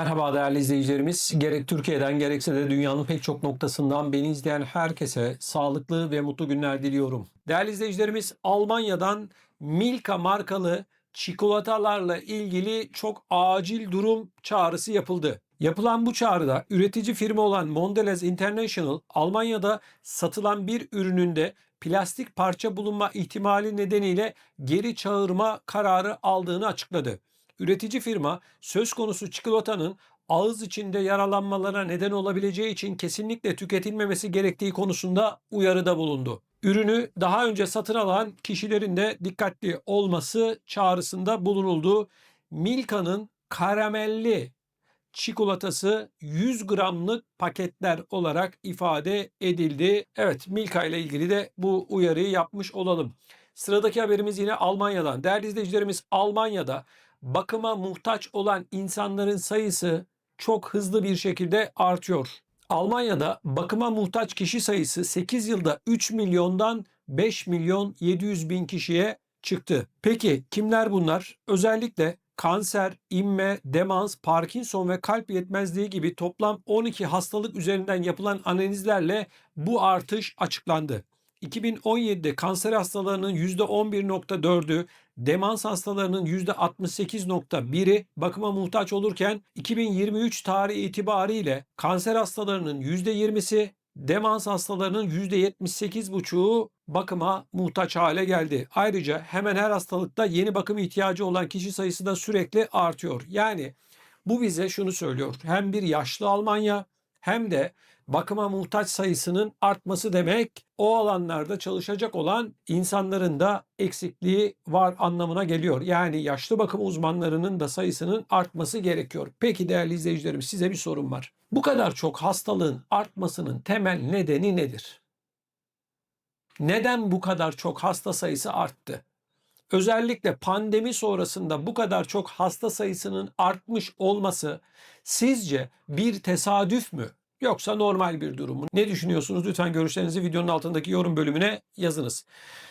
Merhaba değerli izleyicilerimiz. Gerek Türkiye'den gerekse de dünyanın pek çok noktasından beni izleyen herkese sağlıklı ve mutlu günler diliyorum. Değerli izleyicilerimiz Almanya'dan Milka markalı çikolatalarla ilgili çok acil durum çağrısı yapıldı. Yapılan bu çağrıda üretici firma olan Mondelez International Almanya'da satılan bir ürününde plastik parça bulunma ihtimali nedeniyle geri çağırma kararı aldığını açıkladı. Üretici firma söz konusu çikolatanın ağız içinde yaralanmalara neden olabileceği için kesinlikle tüketilmemesi gerektiği konusunda uyarıda bulundu. Ürünü daha önce satın alan kişilerin de dikkatli olması çağrısında bulunuldu. Milka'nın karamelli çikolatası 100 gramlık paketler olarak ifade edildi. Evet Milka ile ilgili de bu uyarıyı yapmış olalım. Sıradaki haberimiz yine Almanya'dan. Değerli izleyicilerimiz Almanya'da bakıma muhtaç olan insanların sayısı çok hızlı bir şekilde artıyor. Almanya'da bakıma muhtaç kişi sayısı 8 yılda 3 milyondan 5 milyon 700 bin kişiye çıktı. Peki kimler bunlar? Özellikle kanser, inme, demans, Parkinson ve kalp yetmezliği gibi toplam 12 hastalık üzerinden yapılan analizlerle bu artış açıklandı. 2017'de kanser hastalarının %11.4'ü, demans hastalarının %68.1'i bakıma muhtaç olurken 2023 tarihi itibariyle kanser hastalarının %20'si, demans hastalarının %78,5'u bakıma muhtaç hale geldi. Ayrıca hemen her hastalıkta yeni bakım ihtiyacı olan kişi sayısı da sürekli artıyor. Yani bu bize şunu söylüyor. Hem bir yaşlı Almanya hem de bakıma muhtaç sayısının artması demek o alanlarda çalışacak olan insanların da eksikliği var anlamına geliyor. Yani yaşlı bakım uzmanlarının da sayısının artması gerekiyor. Peki değerli izleyicilerim size bir sorum var. Bu kadar çok hastalığın artmasının temel nedeni nedir? Neden bu kadar çok hasta sayısı arttı? Özellikle pandemi sonrasında bu kadar çok hasta sayısının artmış olması sizce bir tesadüf mü? Yoksa normal bir durum mu? Ne düşünüyorsunuz? Lütfen görüşlerinizi videonun altındaki yorum bölümüne yazınız.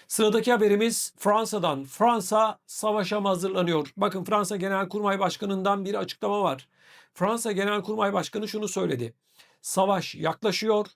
Sıradaki haberimiz Fransa'dan. Fransa savaşa mı hazırlanıyor? Bakın Fransa Genelkurmay Başkanı'ndan bir açıklama var. Fransa Genelkurmay Başkanı şunu söyledi. Savaş yaklaşıyor.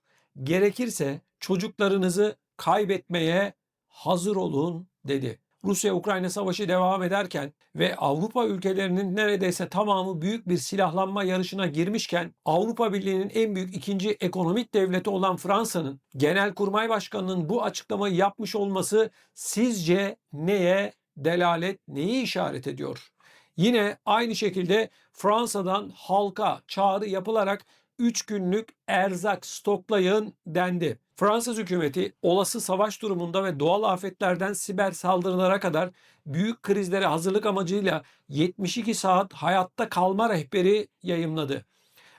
Gerekirse çocuklarınızı kaybetmeye hazır olun dedi. Rusya-Ukrayna savaşı devam ederken ve Avrupa ülkelerinin neredeyse tamamı büyük bir silahlanma yarışına girmişken Avrupa Birliği'nin en büyük ikinci ekonomik devleti olan Fransa'nın Genelkurmay Başkanı'nın bu açıklamayı yapmış olması sizce neye delalet, neyi işaret ediyor? Yine aynı şekilde Fransa'dan halka çağrı yapılarak 3 günlük erzak stoklayın dendi. Fransız hükümeti olası savaş durumunda ve doğal afetlerden siber saldırılara kadar büyük krizlere hazırlık amacıyla 72 saat hayatta kalma rehberi yayımladı.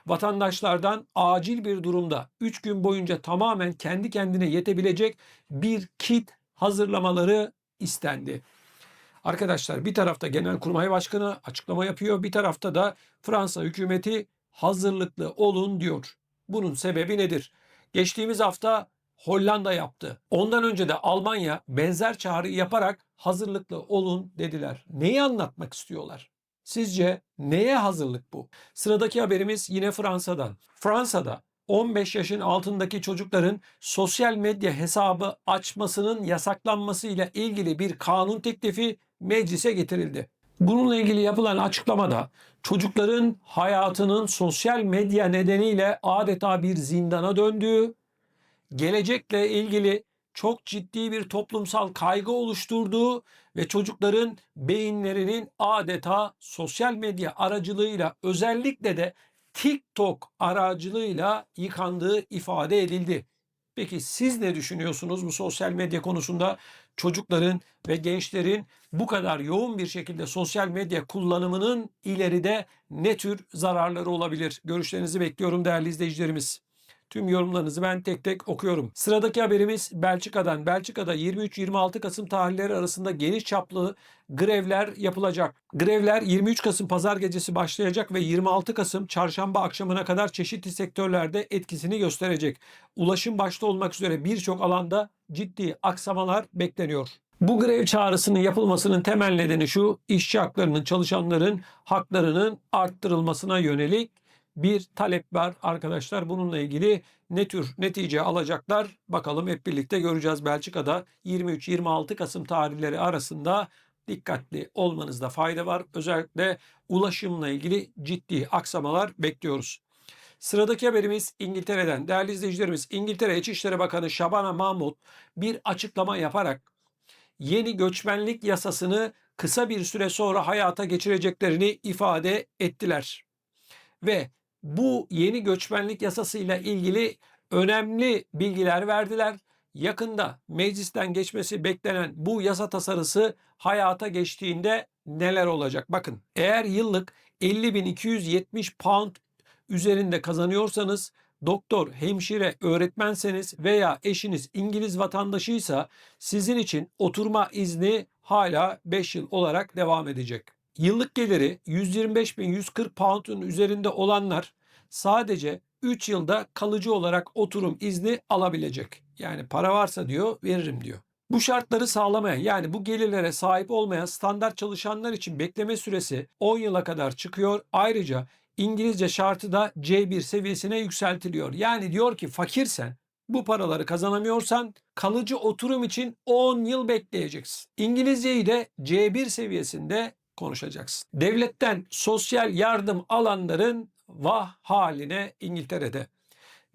Vatandaşlardan acil bir durumda 3 gün boyunca tamamen kendi kendine yetebilecek bir kit hazırlamaları istendi. Arkadaşlar bir tarafta Genelkurmay Başkanı açıklama yapıyor, bir tarafta da Fransa hükümeti hazırlıklı olun diyor. Bunun sebebi nedir? Geçtiğimiz hafta Hollanda yaptı. Ondan önce de Almanya benzer çağrı yaparak hazırlıklı olun dediler. Neyi anlatmak istiyorlar? Sizce neye hazırlık bu? Sıradaki haberimiz yine Fransa'dan. Fransa'da 15 yaşın altındaki çocukların sosyal medya hesabı açmasının yasaklanması ile ilgili bir kanun teklifi meclise getirildi. Bununla ilgili yapılan açıklamada çocukların hayatının sosyal medya nedeniyle adeta bir zindana döndüğü, gelecekle ilgili çok ciddi bir toplumsal kaygı oluşturduğu ve çocukların beyinlerinin adeta sosyal medya aracılığıyla özellikle de TikTok aracılığıyla yıkandığı ifade edildi. Peki siz ne düşünüyorsunuz bu sosyal medya konusunda? Çocukların ve gençlerin bu kadar yoğun bir şekilde sosyal medya kullanımının ileride ne tür zararları olabilir? Görüşlerinizi bekliyorum değerli izleyicilerimiz. Tüm yorumlarınızı ben tek tek okuyorum. Sıradaki haberimiz Belçika'dan. Belçika'da 23-26 Kasım tarihleri arasında geniş çaplı grevler yapılacak. Grevler 23 Kasım pazar gecesi başlayacak ve 26 Kasım çarşamba akşamına kadar çeşitli sektörlerde etkisini gösterecek. Ulaşım başta olmak üzere birçok alanda ciddi aksamalar bekleniyor. Bu grev çağrısının yapılmasının temel nedeni şu, işçi haklarının, çalışanların haklarının arttırılmasına yönelik bir talep var arkadaşlar. Bununla ilgili ne tür netice alacaklar bakalım hep birlikte göreceğiz. Belçika'da 23-26 Kasım tarihleri arasında dikkatli olmanızda fayda var. Özellikle ulaşımla ilgili ciddi aksamalar bekliyoruz. Sıradaki haberimiz İngiltere'den. Değerli izleyicilerimiz İngiltere İçişleri Bakanı Shabana Mahmud bir açıklama yaparak yeni göçmenlik yasasını kısa bir süre sonra hayata geçireceklerini ifade ettiler. Ve bu yeni göçmenlik yasasıyla ilgili önemli bilgiler verdiler. Yakında meclisten geçmesi beklenen bu yasa tasarısı hayata geçtiğinde neler olacak? Bakın eğer yıllık 50.270 pound üzerinde kazanıyorsanız doktor, hemşire, öğretmenseniz veya eşiniz İngiliz vatandaşıysa sizin için oturma izni hala 5 yıl olarak devam edecek. Yıllık geliri 125.140 pound'un üzerinde olanlar sadece 3 yılda kalıcı olarak oturum izni alabilecek. Yani para varsa diyor veririm diyor. Bu şartları sağlamayan yani bu gelirlere sahip olmayan standart çalışanlar için bekleme süresi 10 yıla kadar çıkıyor. Ayrıca İngilizce şartı da C1 seviyesine yükseltiliyor. Yani diyor ki fakirsen bu paraları kazanamıyorsan kalıcı oturum için 10 yıl bekleyeceksin. İngilizceyi de C1 seviyesinde konuşacaksın. Devletten sosyal yardım alanların vah haline İngiltere'de.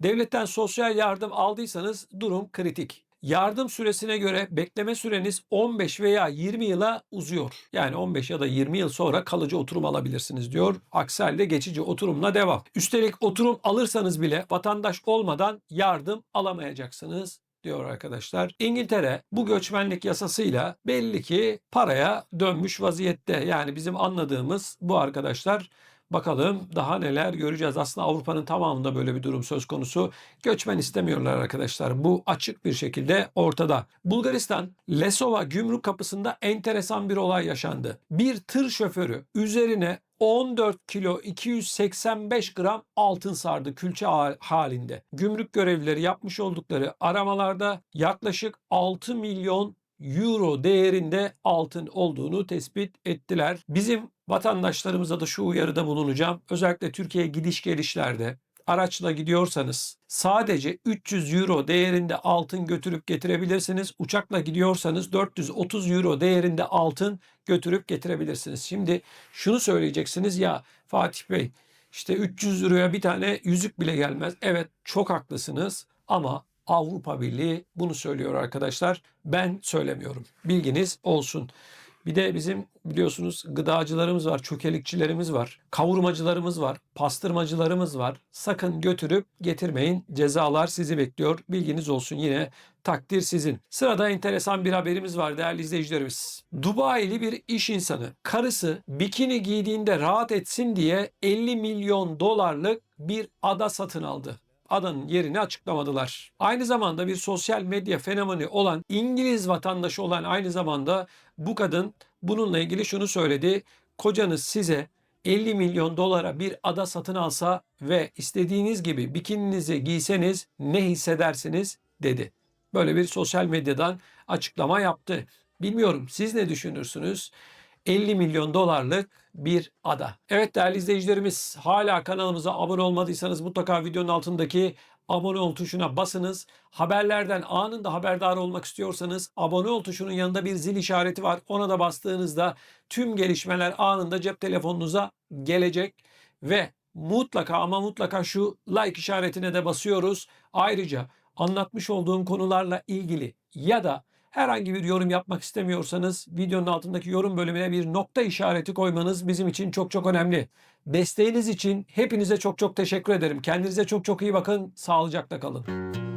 Devletten sosyal yardım aldıysanız durum kritik. Yardım süresine göre bekleme süreniz 15 veya 20 yıla uzuyor. Yani 15 ya da 20 yıl sonra kalıcı oturum alabilirsiniz diyor. Aksi halde geçici oturumla devam. Üstelik oturum alırsanız bile vatandaş olmadan yardım alamayacaksınız diyor arkadaşlar. İngiltere bu göçmenlik yasasıyla belli ki paraya dönmüş vaziyette. Yani bizim anladığımız bu arkadaşlar Bakalım daha neler göreceğiz. Aslında Avrupa'nın tamamında böyle bir durum söz konusu. Göçmen istemiyorlar arkadaşlar. Bu açık bir şekilde ortada. Bulgaristan Lesova gümrük kapısında enteresan bir olay yaşandı. Bir tır şoförü üzerine 14 kilo 285 gram altın sardı külçe halinde. Gümrük görevlileri yapmış oldukları aramalarda yaklaşık 6 milyon euro değerinde altın olduğunu tespit ettiler. Bizim vatandaşlarımıza da şu uyarıda bulunacağım. Özellikle Türkiye gidiş gelişlerde araçla gidiyorsanız sadece 300 euro değerinde altın götürüp getirebilirsiniz. Uçakla gidiyorsanız 430 euro değerinde altın götürüp getirebilirsiniz. Şimdi şunu söyleyeceksiniz ya Fatih Bey işte 300 euroya bir tane yüzük bile gelmez. Evet çok haklısınız ama Avrupa Birliği bunu söylüyor arkadaşlar. Ben söylemiyorum. Bilginiz olsun. Bir de bizim biliyorsunuz gıdacılarımız var, çökelikçilerimiz var, kavurmacılarımız var, pastırmacılarımız var. Sakın götürüp getirmeyin. Cezalar sizi bekliyor. Bilginiz olsun yine takdir sizin. Sırada enteresan bir haberimiz var değerli izleyicilerimiz. Dubai'li bir iş insanı karısı bikini giydiğinde rahat etsin diye 50 milyon dolarlık bir ada satın aldı adanın yerini açıklamadılar. Aynı zamanda bir sosyal medya fenomeni olan İngiliz vatandaşı olan aynı zamanda bu kadın bununla ilgili şunu söyledi. Kocanız size 50 milyon dolara bir ada satın alsa ve istediğiniz gibi bikininizi giyseniz ne hissedersiniz dedi. Böyle bir sosyal medyadan açıklama yaptı. Bilmiyorum siz ne düşünürsünüz? 50 milyon dolarlık bir ada. Evet değerli izleyicilerimiz hala kanalımıza abone olmadıysanız mutlaka videonun altındaki abone ol tuşuna basınız. Haberlerden anında haberdar olmak istiyorsanız abone ol tuşunun yanında bir zil işareti var. Ona da bastığınızda tüm gelişmeler anında cep telefonunuza gelecek ve mutlaka ama mutlaka şu like işaretine de basıyoruz. Ayrıca anlatmış olduğum konularla ilgili ya da Herhangi bir yorum yapmak istemiyorsanız videonun altındaki yorum bölümüne bir nokta işareti koymanız bizim için çok çok önemli. Desteğiniz için hepinize çok çok teşekkür ederim. Kendinize çok çok iyi bakın. Sağlıcakla kalın.